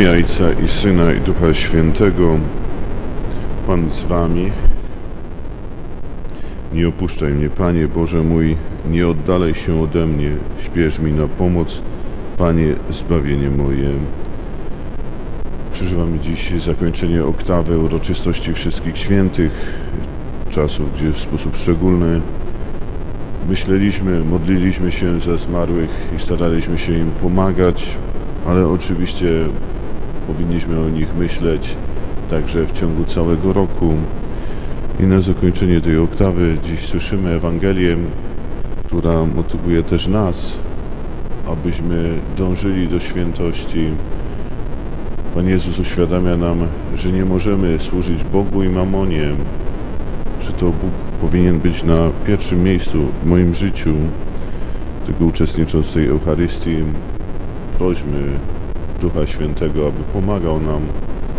imię Ojca i Syna i Ducha Świętego, Pan z Wami. Nie opuszczaj mnie, Panie Boże mój, nie oddalaj się ode mnie, śpiesz mi na pomoc, Panie, zbawienie moje. Przeżywamy dziś zakończenie oktawy uroczystości wszystkich świętych, czasów, gdzie w sposób szczególny myśleliśmy, modliliśmy się za zmarłych i staraliśmy się im pomagać, ale oczywiście powinniśmy o nich myśleć także w ciągu całego roku. I na zakończenie tej oktawy dziś słyszymy Ewangelię, która motywuje też nas, abyśmy dążyli do świętości. Pan Jezus uświadamia nam, że nie możemy służyć Bogu i mamonie, że to Bóg powinien być na pierwszym miejscu w moim życiu. Tego uczestnicząc w tej Eucharystii, prośmy Ducha Świętego, aby pomagał nam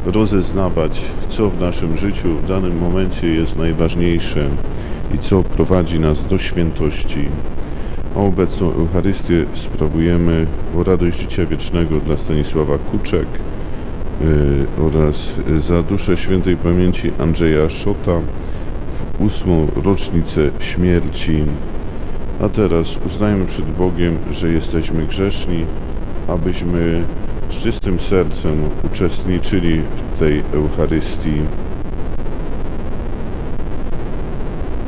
rozeznawać, co w naszym życiu w danym momencie jest najważniejsze i co prowadzi nas do świętości. A obecną Eucharystię sprawujemy o radość życia wiecznego dla Stanisława Kuczek yy, oraz za duszę świętej pamięci Andrzeja Szota w ósmą rocznicę śmierci. A teraz uznajmy przed Bogiem, że jesteśmy grzeszni, abyśmy z czystym sercem uczestniczyli w tej Eucharystii.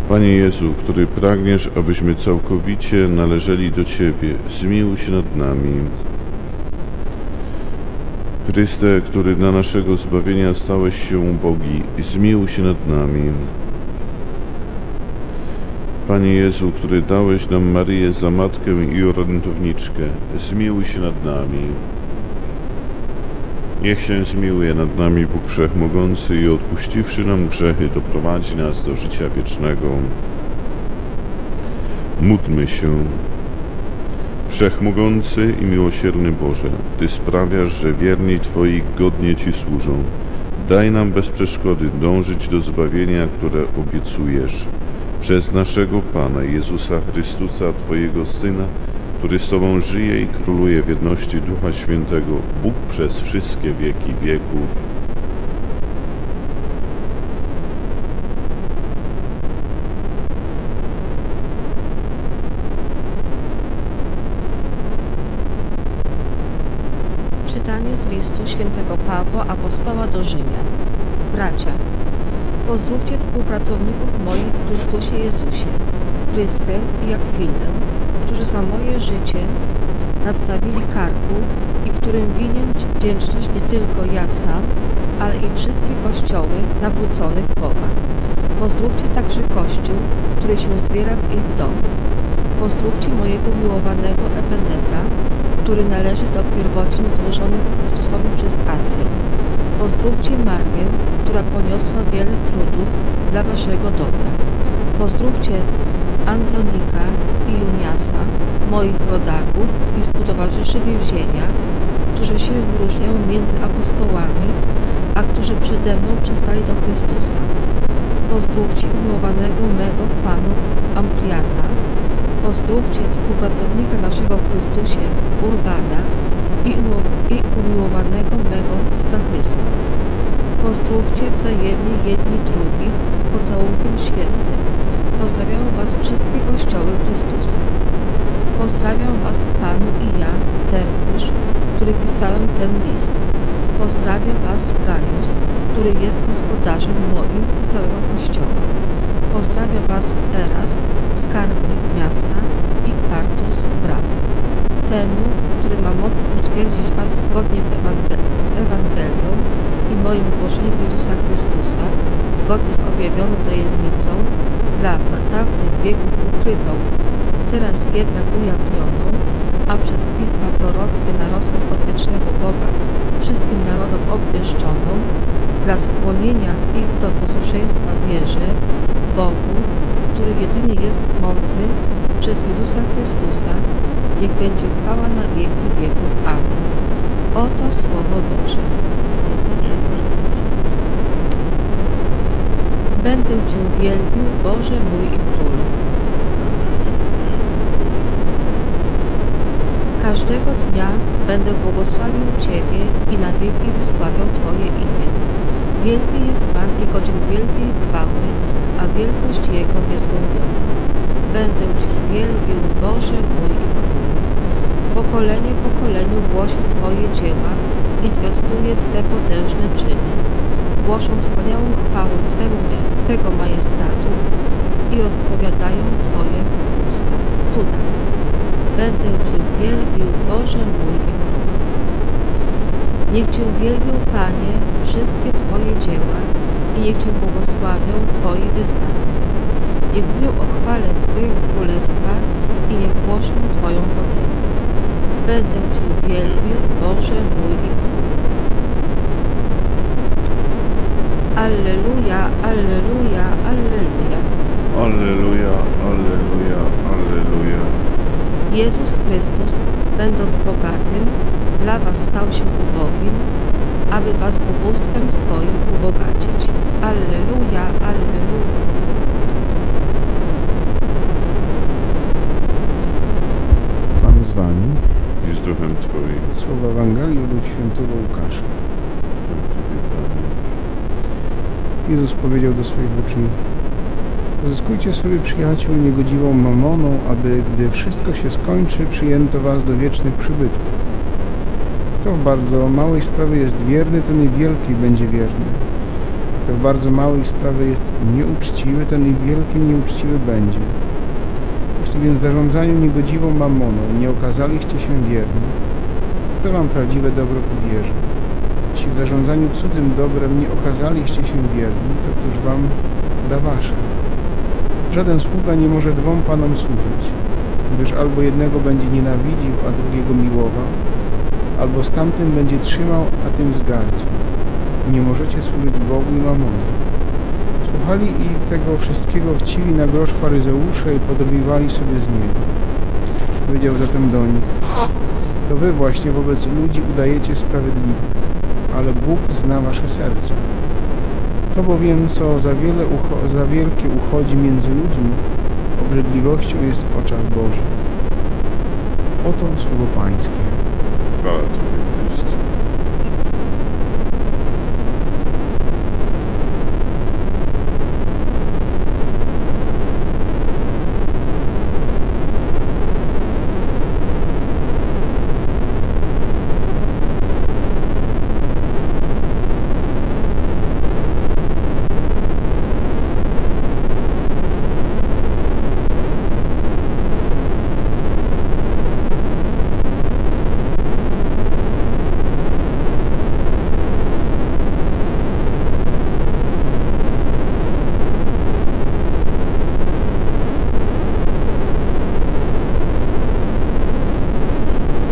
Panie Jezu, który pragniesz, abyśmy całkowicie należeli do Ciebie, zmiłuj się nad nami. Chryste, który dla naszego zbawienia stałeś się ubogi, zmiłuj się nad nami. Panie Jezu, który dałeś nam Maryję za matkę i orędowniczkę, zmiłuj się nad nami. Niech się zmiłuje nad nami Bóg Wszechmogący i odpuściwszy nam grzechy, doprowadzi nas do życia wiecznego. Módlmy się. Wszechmogący i miłosierny Boże, Ty sprawiasz, że wierni Twoi godnie Ci służą. Daj nam bez przeszkody dążyć do zbawienia, które obiecujesz. Przez naszego Pana Jezusa Chrystusa, Twojego Syna, który z Tobą żyje i króluje w jedności Ducha Świętego, Bóg przez wszystkie wieki wieków. Czytanie z listu świętego Pawła Apostoła do Rzymian. Bracia, pozdrówcie współpracowników moich w Chrystusie Jezusie, Pryskę i Akwilę, którzy za moje życie nastawili karku i którym winien wdzięczność nie tylko ja sam, ale i wszystkie kościoły nawróconych Boga. Pozdrówcie także Kościół, który się zbiera w ich domu. Pozdrówcie mojego miłowanego Epeneta, który należy do pierwocin złożonych Chrystusowi przez Azję. Pozdrówcie Marię, która poniosła wiele trudów dla waszego dobra. Pozdrówcie Andronika i Juniasa, moich rodaków i współtowarzyszy więzienia, którzy się wyróżniają między apostołami, a którzy przede mną przystali do Chrystusa. Pozdrówcie umiłowanego mego w Panu Ampliata. Pozdrówcie współpracownika naszego w Chrystusie Urbana i umiłowanego mego Stachysa. Pozdrówcie wzajemnie jedni drugich pocałunkiem świętym. Pozdrawiam Was wszystkie kościoły Chrystusa. Pozdrawiam Was w Panu i ja, Tercjusz, który pisałem ten list. Pozdrawia Was Gaius, który jest gospodarzem moim i całego Kościoła. Pozdrawia Was Erast, skarbnik miasta i Kwartus, brat. Temu, który ma moc utwierdzić Was zgodnie z Ewangelią i moim głoszeniem Jezusa Chrystusa, zgodnie z objawioną tajemnicą, dla dawnych wieków ukrytą, teraz jednak ujawnioną, a przez pisma prorockie na rozkaz odwiecznego Boga wszystkim narodom obwieszczoną, dla skłonienia ich do posłuszeństwa wierze, Bogu, który jedynie jest mądry, przez Jezusa Chrystusa, niech będzie chwała na wieki wieków. Amen. Oto Słowo Boże. Będę Cię wielbił, Boże mój i Królu. Każdego dnia będę błogosławił Ciebie i na wieki wysławiał Twoje imię. Wielki jest Pan i godzin wielkiej chwały, a wielkość Jego niezgłębiona. Będę Cię wielbił, Boże mój i Królu. Pokolenie pokoleniu głosi Twoje dzieła i zwiastuje Twe potężne czyny. Głoszą wspaniałą chwałę Twemu, Twego majestatu i rozpowiadają Twoje usta. Cuda. Będę Cię wielbił, Boże mój i Królu. Niech Cię wielbią, Panie, wszystkie Twoje dzieła i niech Cię błogosławią Twoi wyznawcy. Niech mówią o chwale Twojego Królestwa i niech głoszą Twoją potęgę. Będę Cię wielbił, Boże mój i Królu. Alleluja, alleluja, alleluja. Alleluja, alleluja, alleluja. Jezus Chrystus, będąc bogatym, dla was stał się ubogim, aby was ubóstwem swoim ubogacić. Alleluja, alleluja. Pan z wami. I z duchem Twoim. Słowa Ewangelii według świętego Łukasza. Tobie, Panie. Jezus powiedział do swoich uczniów Pozyskujcie sobie przyjaciół niegodziwą mamoną, aby gdy wszystko się skończy, przyjęto was do wiecznych przybytków. Kto w bardzo małej sprawie jest wierny, ten i wielkiej będzie wierny. Kto w bardzo małej sprawie jest nieuczciwy, ten i w wielkiej nieuczciwy będzie. Jeśli więc zarządzaniu niegodziwą mamoną nie okazaliście się wierni, kto wam prawdziwe dobro powierzy? Jeśli w zarządzaniu cudzym dobrem nie okazaliście się wierni, to któż wam da wasze? Żaden sługa nie może dwom panom służyć, gdyż albo jednego będzie nienawidził, a drugiego miłował, albo z tamtym będzie trzymał, a tym wzgardzi. Nie możecie służyć Bogu i mamonie. Słuchali i tego wszystkiego chciwi na grosz faryzeusze i podrobiwali sobie z niego. Powiedział zatem do nich, to wy właśnie wobec ludzi udajecie sprawiedliwych, ale Bóg zna wasze serca. To bowiem, co za, wiele za wielkie uchodzi między ludźmi, obrzydliwością jest w oczach Bożych. Oto słowo Pańskie. Chwała Tobie, Chryste.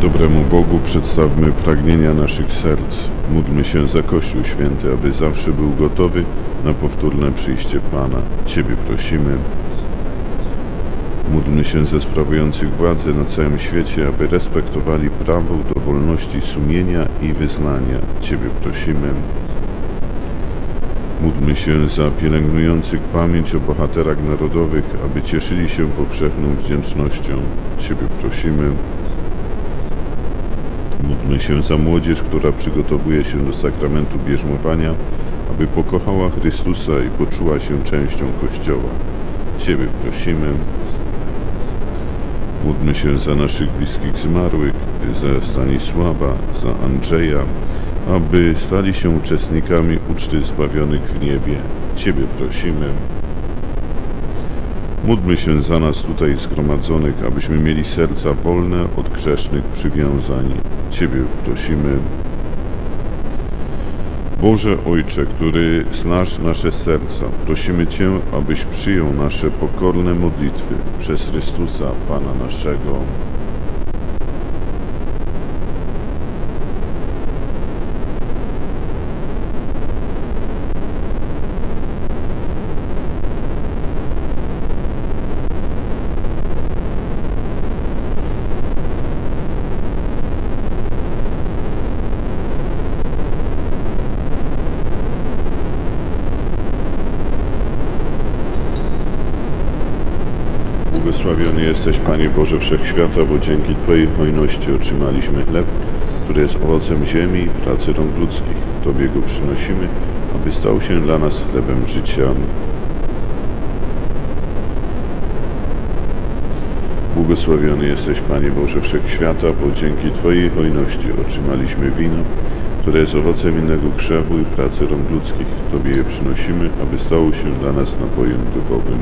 Dobremu Bogu przedstawmy pragnienia naszych serc. Módlmy się za Kościół Święty, aby zawsze był gotowy na powtórne przyjście Pana. Ciebie prosimy. Módlmy się ze sprawujących władzę na całym świecie, aby respektowali prawo do wolności sumienia i wyznania. Ciebie prosimy. Módlmy się za pielęgnujących pamięć o bohaterach narodowych, aby cieszyli się powszechną wdzięcznością. Ciebie prosimy. Módlmy się za młodzież, która przygotowuje się do sakramentu bierzmowania, aby pokochała Chrystusa i poczuła się częścią Kościoła. Ciebie prosimy. Módlmy się za naszych bliskich zmarłych, za Stanisława, za Andrzeja, aby stali się uczestnikami uczty zbawionych w niebie. Ciebie prosimy. Módlmy się za nas tutaj zgromadzonych, abyśmy mieli serca wolne od grzesznych przywiązań. Ciebie prosimy. Boże Ojcze, który znasz nasze serca, prosimy Cię, abyś przyjął nasze pokorne modlitwy przez Chrystusa, Pana naszego. Błogosławiony jesteś, Panie Boże Wszechświata, bo dzięki Twojej hojności otrzymaliśmy chleb, który jest owocem ziemi i pracy rąk ludzkich. Tobie go przynosimy, aby stał się dla nas chlebem życia. Błogosławiony jesteś, Panie Boże Wszechświata, bo dzięki Twojej hojności otrzymaliśmy wino, które jest owocem innego krzewu i pracy rąk ludzkich. Tobie je przynosimy, aby stało się dla nas napojem duchowym.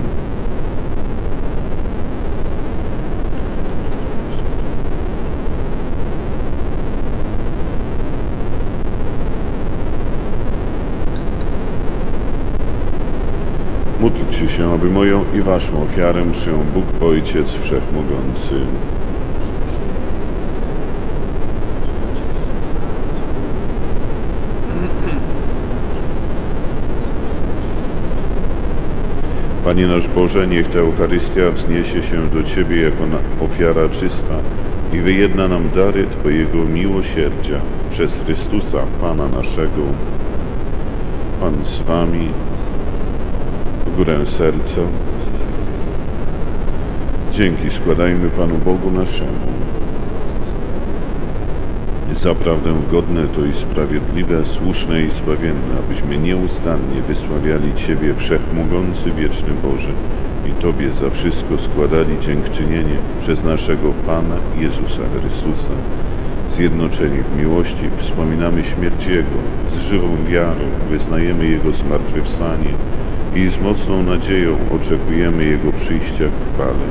Módlcie się, aby moją i waszą ofiarę przyjął Bóg Ojciec Wszechmogący. Panie nasz Boże, niech ta Eucharystia wzniesie się do Ciebie jako ofiara czysta i wyjedna nam dary Twojego miłosierdzia przez Chrystusa, Pana naszego. Pan z Wami, górę serca. Dzięki składajmy Panu Bogu naszemu. Zaprawdę godne to i sprawiedliwe, słuszne i zbawienne, abyśmy nieustannie wysławiali Ciebie, Wszechmogący, Wieczny Boże, i Tobie za wszystko składali dziękczynienie przez naszego Pana Jezusa Chrystusa. Zjednoczeni w miłości wspominamy śmierć Jego, z żywą wiarą wyznajemy Jego zmartwychwstanie i z mocną nadzieją oczekujemy Jego przyjścia w chwale.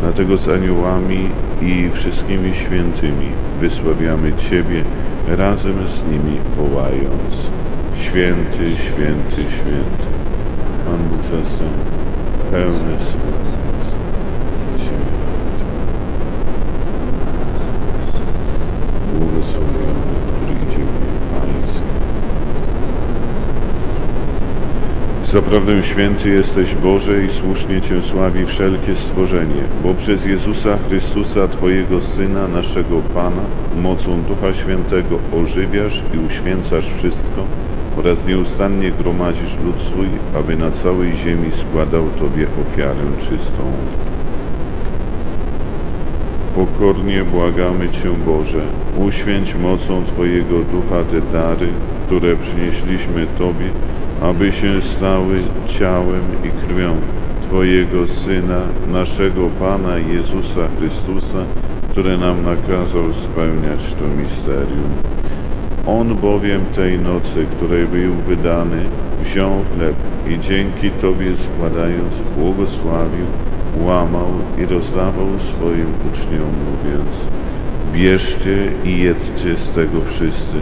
Dlatego z aniołami i wszystkimi świętymi wysławiamy Ciebie razem z nimi wołając Święty, święty, święty, Pan Bóg zastępów, pełny słowa, ziemia Błogosławiony, który idzie w imię Pańskie. Zaprawdę święty jesteś Boże i słusznie Cię sławi wszelkie stworzenie, bo przez Jezusa Chrystusa, Twojego Syna, naszego Pana, mocą Ducha Świętego ożywiasz i uświęcasz wszystko oraz nieustannie gromadzisz lud swój, aby na całej ziemi składał Tobie ofiarę czystą. Pokornie błagamy Cię, Boże, uświęć mocą Twojego Ducha te dary, które przynieśliśmy Tobie, aby się stały ciałem i krwią Twojego Syna, naszego Pana Jezusa Chrystusa, który nam nakazał spełniać to misterium. On bowiem tej nocy, której był wydany, wziął chleb i dzięki Tobie składając, błogosławił, łamał i rozdawał swoim uczniom, mówiąc: Bierzcie i jedzcie z tego wszyscy.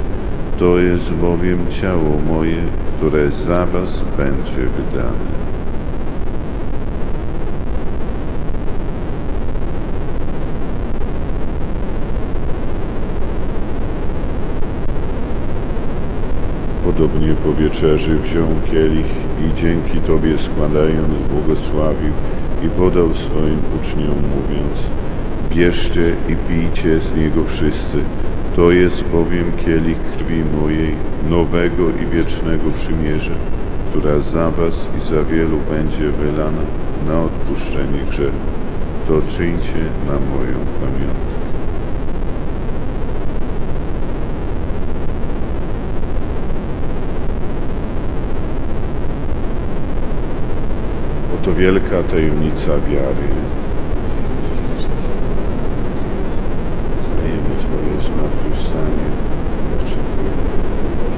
To jest bowiem ciało moje, które za Was będzie wydane. Podobnie po wieczerzy wziął kielich i dzięki Tobie składając błogosławił i podał swoim uczniom mówiąc Bierzcie i pijcie z niego wszyscy, to jest bowiem kielich krwi mojej, nowego i wiecznego przymierza, która za was i za wielu będzie wylana na odpuszczenie grzechów. To czyńcie na moją pamiątkę. Oto wielka tajemnica wiary. Znajemy Twoje i oczekujemy Twojego.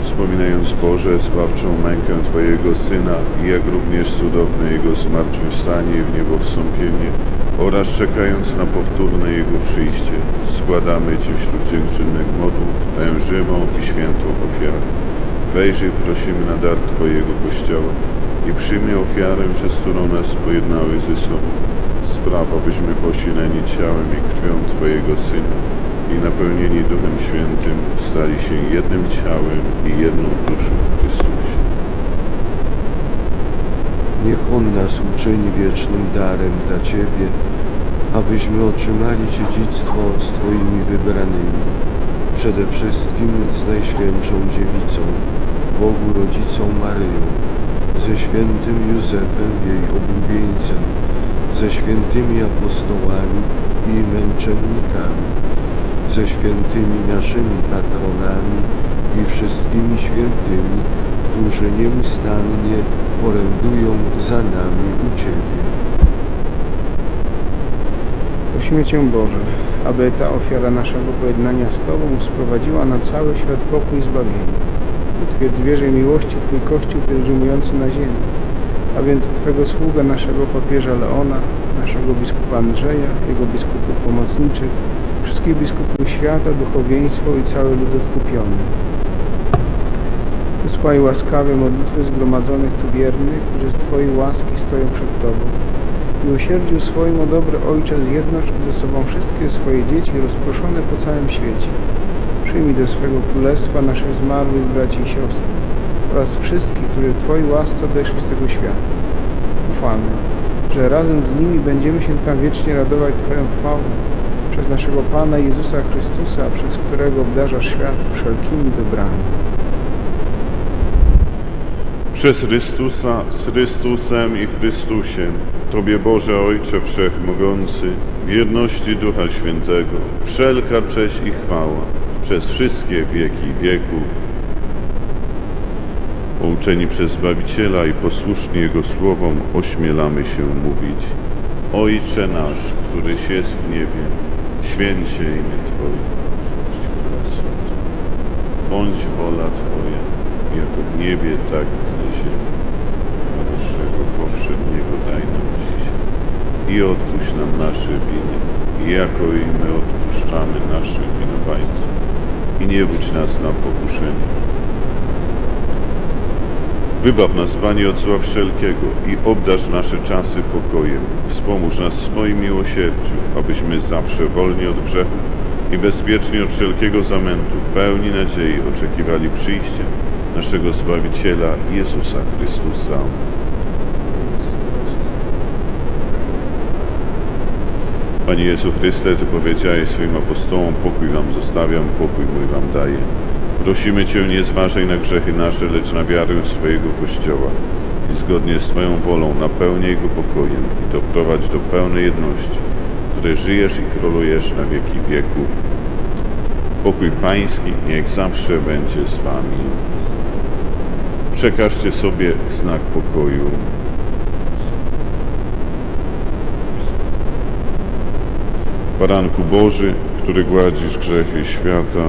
Wspominając Boże, zbawczą mękę Twojego Syna jak również cudowne Jego zmartwychwstanie i w niebo wstąpienie oraz czekając na powtórne Jego przyjście, składamy Ci wśród dziękczynnych modłów tę żywą i świętą ofiarę. Wejrzyj prosimy na dar Twojego Kościoła i przyjmij ofiarę, przez którą nas pojednałeś ze sobą. Spraw, abyśmy posileni ciałem i krwią Twojego Syna i napełnieni Duchem Świętym stali się jednym ciałem i jedną duszą w Chrystusie. Niech On nas uczyni wiecznym darem dla Ciebie, abyśmy otrzymali dziedzictwo z Twoimi wybranymi, przede wszystkim z Najświętszą Dziewicą, Bogu Rodzicą Maryją, ze świętym Józefem, jej oblubieńcem, ze świętymi apostołami i męczennikami, ze świętymi naszymi patronami i wszystkimi świętymi, którzy nieustannie orędują za nami u Ciebie. Prosimy Cię, Boże, aby ta ofiara naszego pojednania z Tobą sprowadziła na cały świat pokój i zbawienie. Utwierdź wierze miłości Twój Kościół pielgrzymujący na ziemi, a więc Twego sługę, naszego papieża Leona, naszego biskupa Andrzeja, jego biskupów pomocniczych, wszystkich biskupów świata, duchowieństwo i cały lud odkupiony. Wysłaj łaskawie modlitwy zgromadzonych tu wiernych, którzy z Twojej łaski stoją przed Tobą. Miłosierdziu swoim, o dobry Ojcze, zjednocz ze sobą wszystkie swoje dzieci rozproszone po całym świecie. Przyjmij do swego królestwa naszych zmarłych braci i siostry oraz wszystkich, którzy w Twojej łasce odeszli z tego świata. Ufamy, że razem z nimi będziemy się tam wiecznie radować Twoją chwałą przez naszego Pana Jezusa Chrystusa, przez którego obdarzasz świat wszelkimi dobrami. Przez Chrystusa, z Chrystusem i w Chrystusie, Tobie Boże Ojcze Wszechmogący, w jedności Ducha Świętego, wszelka cześć i chwała przez wszystkie wieki wieków. Pouczeni przez Zbawiciela i posłuszni Jego słowom, ośmielamy się mówić Ojcze nasz, któryś jest w niebie, święć się imię Twoje. Bądź wola Twoja, jako w niebie, tak i na ziemi. Naszego powszedniego daj nam dzisiaj i odpuść nam nasze winy, jako i my odpuszczamy naszym winowajcom. I nie wódź nas na pokuszenie. Wybaw nas, Panie, od zła wszelkiego i obdarz nasze czasy pokojem. Wspomóż nas w swoim miłosierdziu, abyśmy zawsze wolni od grzechu i bezpiecznie od wszelkiego zamętu, pełni nadziei oczekiwali przyjścia naszego Zbawiciela Jezusa Chrystusa. Panie Jezu Chryste, Ty powiedziałeś swoim apostołom, pokój Wam zostawiam, pokój mój Wam daję. Prosimy Cię, nie zważaj na grzechy nasze, lecz na wiarę swojego Kościoła i zgodnie z Twoją wolą napełniaj go pokojem i doprowadź do pełnej jedności, w której żyjesz i królujesz na wieki wieków. Pokój Pański niech zawsze będzie z Wami. Przekażcie sobie znak pokoju. Baranku Boży, który gładzisz grzechy świata,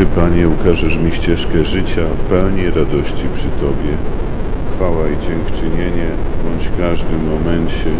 Ty, Panie, ukażesz mi ścieżkę życia, pełni radości przy Tobie. Chwała i dziękczynienie bądź w każdym momencie.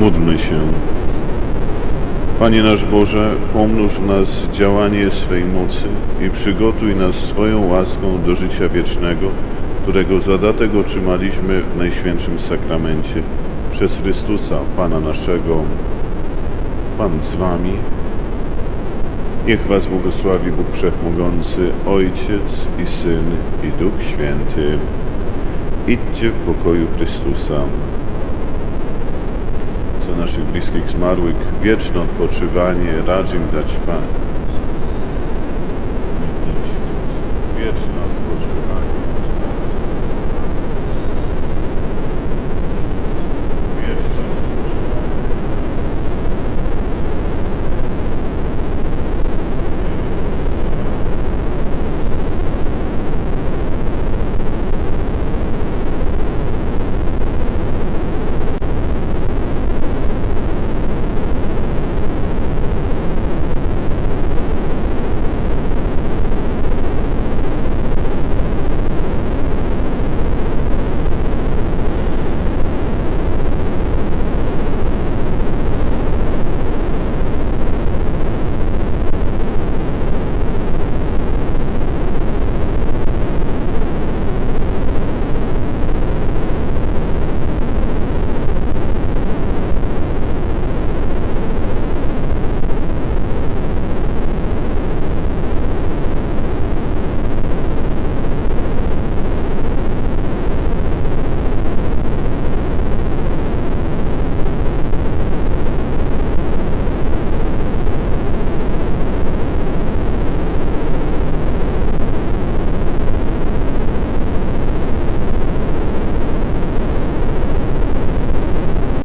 Módlmy się. Panie nasz Boże, pomnóż w nas działanie swej mocy i przygotuj nas swoją łaską do życia wiecznego, którego zadatek otrzymaliśmy w Najświętszym Sakramencie przez Chrystusa, Pana naszego. Pan z Wami. Niech Was błogosławi Bóg Wszechmogący, Ojciec i Syn i Duch Święty. Idźcie w pokoju Chrystusa naszych bliskich zmarłych wieczne odpoczywanie racz im dać Pan.